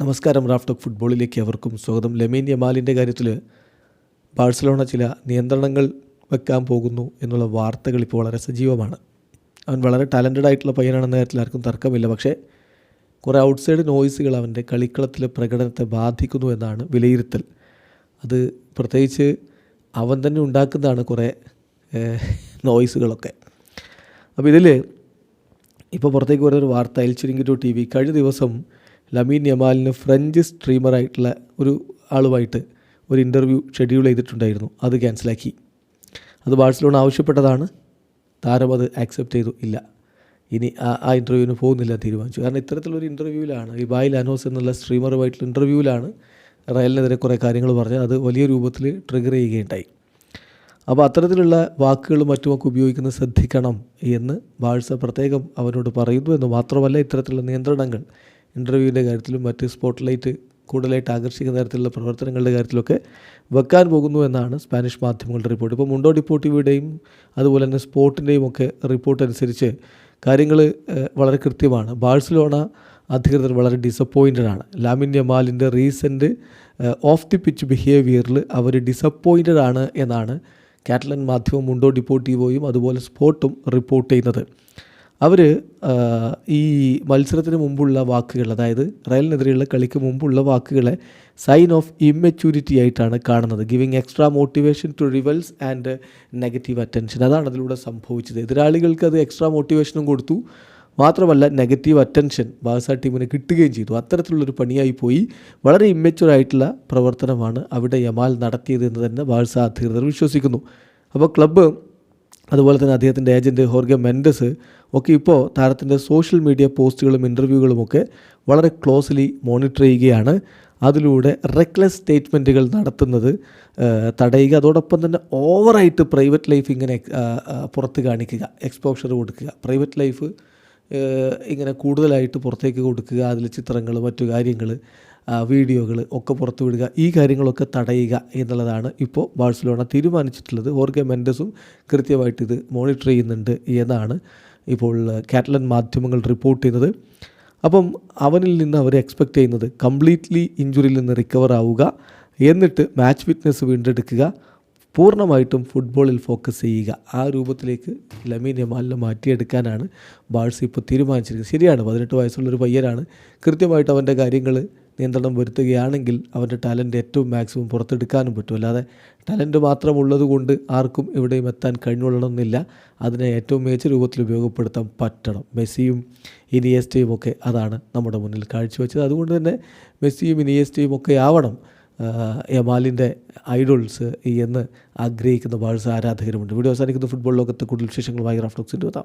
നമസ്കാരം raft of ഫുട്ബോളിലേക്ക് അവർക്കും സ്വാഗതം. ലെമീൻ യമാലിന്റെ കാര്യത്തിൽ ബാഴ്സലോണ ചില നിയന്ത്രണങ്ങൾ വെക്കാൻ പോകുന്നു എന്നുള്ള വാർത്തകൾ ഇപ്പോൾ വളരെ സജീവമാണ്. അവൻ വളരെ ടാലന്റഡ് ആയിട്ടുള്ള പയ്യനാണെന്ന കാര്യത്തിൽ ആർക്കും തർക്കമില്ല. പക്ഷേ കുറേ ഔട്ട്സൈഡ് നോയ്സുകൾ അവന്റെ കളിക്കളത്തിലെ പ്രകടനത്തെ ബാധിക്കുന്നു എന്നാണ് വിലയിരുത്തൽ. അത് പ്രത്യേകിച്ച് അവൻ തന്നെ ഉണ്ടാക്കുന്നതാണ് കുറേ നോയ്സുകളൊക്കെ. അപ്പോൾ ഇതിൽ ഇപ്പോൾ പുറത്തേക്ക് വരുന്നൊരു വാർത്ത എൽ ചുരുങ്ങിറ്റു ടി വി കഴിഞ്ഞ ദിവസം ലമീൻ യമാലിന് ഫ്രഞ്ച് സ്ട്രീമറായിട്ടുള്ള ഒരു ആളുമായിട്ട് ഒരു ഇന്റർവ്യൂ ഷെഡ്യൂൾ ചെയ്തിട്ടുണ്ടായിരുന്നു. അത് ക്യാൻസലാക്കി അത് ബാഴ്സലോണ ആവശ്യപ്പെട്ടതാണ്. താരം അത് ആക്സെപ്റ്റ് ചെയ്തു. ഇല്ല. ഇനി ആ ആ ഇന്റർവ്യൂവിന് പോകുന്നില്ല തീരുമാനിച്ചു. കാരണം ഇത്തരത്തിലൊരു ഇന്റർവ്യൂവിലാണ് ഈ ബായിൽ ലാനോസ് എന്നുള്ള സ്ട്രീമറുമായിട്ടുള്ള ഇന്റർവ്യൂവിലാണ് റയലിനെതിരെ കുറേ കാര്യങ്ങൾ പറഞ്ഞത്. അത് വലിയ രൂപത്തിൽ ട്രിഗർ ചെയ്യുകയുണ്ടായി. അപ്പോൾ അത്തരത്തിലുള്ള വാക്കുകളും മറ്റുമൊക്കെ ഉപയോഗിക്കുന്നത് ശ്രദ്ധിക്കണം എന്ന് ബാഴ്സ പ്രത്യേകം അവരോട് പറയുന്നു എന്ന് മാത്രമല്ല ഇത്തരത്തിലുള്ള നിയന്ത്രണങ്ങൾ ഇന്റർവ്യൂവിന്റെ കാര്യത്തിലും മറ്റ് സ്പോട്ട് ലൈറ്റ് കൂടുതലായിട്ട് ആകർഷിക്കുന്ന തരത്തിലുള്ള പ്രവർത്തനങ്ങളുടെ കാര്യത്തിലൊക്കെ വെക്കാൻ പോകുന്നു എന്നാണ് സ്പാനിഷ് മാധ്യമങ്ങളുടെ റിപ്പോർട്ട്. ഇപ്പോൾ മുണ്ടോ ഡിപ്പോട്ടിവിയുടെയും അതുപോലെ തന്നെ സ്പോർട്ടിന്റെയും ഒക്കെ റിപ്പോർട്ട് അനുസരിച്ച് കാര്യങ്ങൾ വളരെ കൃത്യമാണ്. ബാഴ്സലോണ അധികൃതർ വളരെ ഡിസപ്പോയിന്റഡ് ആണ്. ലാമിൻ യമാലിന്റെ റീസെന്റ് ഓഫ് ദി പിച്ച് ബിഹേവിയറിൽ അവർ ഡിസപ്പോയിന്റഡ് ആണ് എന്നാണ് കാറ്റലൻ മാധ്യമം മുണ്ടോ ഡിപ്പോട്ടീവോയും അതുപോലെ സ്പോർട്ടും റിപ്പോർട്ട് ചെയ്യുന്നത്. അവർ ഈ മത്സരത്തിന് മുമ്പുള്ള വാക്കുകൾ അതായത് റയലിനെതിരെയുള്ള കളിക്ക് മുമ്പുള്ള വാക്കുകളെ സൈൻ ഓഫ് ഇമ്മച്യൂരിറ്റി ആയിട്ടാണ് കാണുന്നത്. Giving extra motivation to rivals and negative attention അതാണ് അതിലൂടെ സംഭവിച്ചത്. എതിരാളികൾക്ക് അത് എക്സ്ട്രാ മോട്ടിവേഷനും കൊടുത്തു. മാത്രമല്ല നെഗറ്റീവ് അറ്റൻഷൻ ബാഴ്സ ടീമിന് കിട്ടുകയും ചെയ്തു. അത്തരത്തിലുള്ളൊരു പണിയായി പോയി. വളരെ ഇമ്മച്ചുവർ ആയിട്ടുള്ള പ്രവർത്തനമാണ് അവിടെ യമാൽ നടത്തിയത് എന്ന് തന്നെ ബാഴ്സ അധികൃതർ വിശ്വസിക്കുന്നു. അപ്പോൾ ക്ലബ്ബ് അതുപോലെ തന്നെ അദ്ദേഹത്തിന്റെ ഏജന്റ് ഹോർഗെ മെൻഡസ് ഒക്കെ ഇപ്പോൾ താരത്തിന്റെ സോഷ്യൽ മീഡിയ പോസ്റ്റുകളും ഇന്റർവ്യൂകളുമൊക്കെ വളരെ ക്ലോസ്ലി മോണിറ്റർ ചെയ്യുകയാണ്. അതിലൂടെ റെക്ലെസ് സ്റ്റേറ്റ്മെന്റുകൾ നടത്തുന്നത് തടയുക അതോടൊപ്പം തന്നെ ഓവറായിട്ട് പ്രൈവറ്റ് ലൈഫ് ഇങ്ങനെ പുറത്ത് കാണിക്കുക എക്സ്പോഷർ കൊടുക്കുക. പ്രൈവറ്റ് ലൈഫ് ഇങ്ങനെ കൂടുതലായിട്ട് പുറത്തേക്ക് കൊടുക്കുക അതിൽ ചിത്രങ്ങൾ മറ്റു കാര്യങ്ങൾ വീഡിയോകൾ ഒക്കെ പുറത്തു വിടുക ഈ കാര്യങ്ങളൊക്കെ തടയുക എന്നുള്ളതാണ് ഇപ്പോൾ ബാഴ്സലോണ തീരുമാനിച്ചിട്ടുള്ളത്. ഹോർഗെ മെൻഡസും കൃത്യമായിട്ട് ഇത് മോണിറ്റർ ചെയ്യുന്നുണ്ട് എന്നാണ് ഇപ്പോൾ കാറ്റലൻ മാധ്യമങ്ങൾ റിപ്പോർട്ട് ചെയ്യുന്നത്. അപ്പം അവനിൽ നിന്ന് അവർ എക്സ്പെക്റ്റ് ചെയ്യുന്നത് കംപ്ലീറ്റ്ലി ഇഞ്ചുറിയിൽ നിന്ന് റിക്കവർ ആവുക എന്നിട്ട് മാച്ച് ഫിറ്റ്നസ് വീണ്ടെടുക്കുക പൂർണമായിട്ടും ഫുട്ബോളിൽ ഫോക്കസ് ചെയ്യുക. ആ രൂപത്തിലേക്ക് ലമീൻ യമാലിനെ മാറ്റിയെടുക്കാനാണ് ബാഴ്സ് ഇപ്പോൾ തീരുമാനിച്ചിരിക്കുന്നത്. ശരിയാണ് പതിനെട്ട് വയസ്സുള്ളൊരു പയ്യനാണ്. കൃത്യമായിട്ട് അവന്റെ കാര്യങ്ങൾ നിയന്ത്രണം വരുത്തുകയാണെങ്കിൽ അവന്റെ ടാലന്റ് ഏറ്റവും മാക്സിമം പുറത്തെടുക്കാനും പറ്റും. അല്ലാതെ ടാലന്റ് മാത്രമുള്ളത് കൊണ്ട് ആർക്കും ഇവിടെയും എത്താൻ കഴിഞ്ഞുകൊള്ളണമെന്നില്ല അതിനെ ഏറ്റവും മികച്ച രൂപത്തിൽ ഉപയോഗപ്പെടുത്താൻ പറ്റണം. മെസ്സിയും ഇനിയസ്റ്റയും ഒക്കെ അതാണ് നമ്മുടെ മുന്നിൽ കാഴ്ചവെച്ചത്. അതുകൊണ്ട് തന്നെ മെസ്സിയും ഇനിയസ്റ്റയും ഒക്കെ ആവണം. യമാലിന്റെ ഐഡോൾസ് എന്ന് ആഗ്രഹിക്കുന്ന ബാഴ്സ ആരാധകരുമുണ്ട്. വീഡിയോ അവസാനിക്കുന്ന. ഫുട്ബോൾ ലോകത്തെ കൂടുതൽ വിശേഷങ്ങളുമായി റാഫ്റ്റോക്സിന്റെ എത്താം.